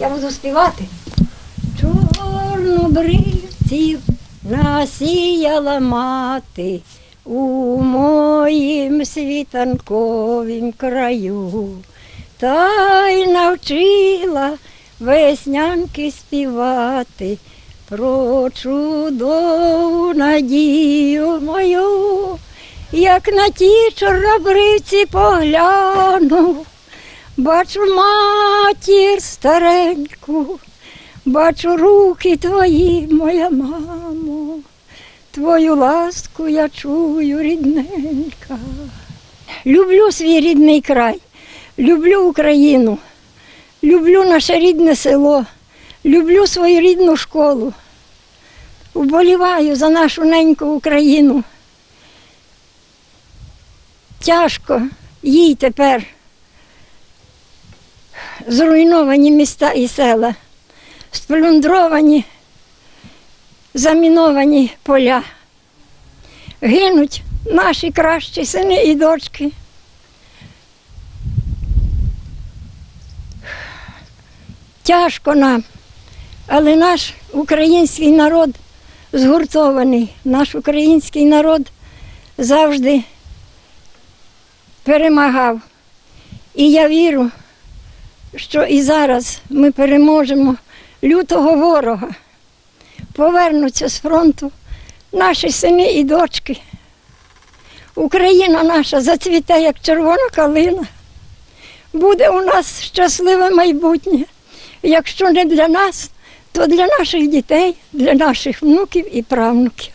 Я буду співати. Чорнобривців насіяла мати у моїм світанковім краю, та й навчила веснянки співати про чудову надію мою, як на ті чорнобривці погляну. Бачу матір стареньку, бачу руки твої, моя мамо, твою ласку я чую, рідненька. Люблю свій рідний край, люблю Україну, люблю наше рідне село, люблю свою рідну школу. Вболіваю за нашу неньку Україну. Тяжко їй тепер зруйновані міста і села, сплюндровані, заміновані поля. Гинуть наші кращі сини і дочки. Тяжко нам, але наш український народ згуртований, наш український народ завжди перемагав. І я вірю, що і зараз ми переможемо лютого ворога. Повернуться з фронту наші сини і дочки. Україна наша зацвіте, як червона калина. Буде у нас щасливе майбутнє. Якщо не для нас, то для наших дітей, для наших внуків і правнуків.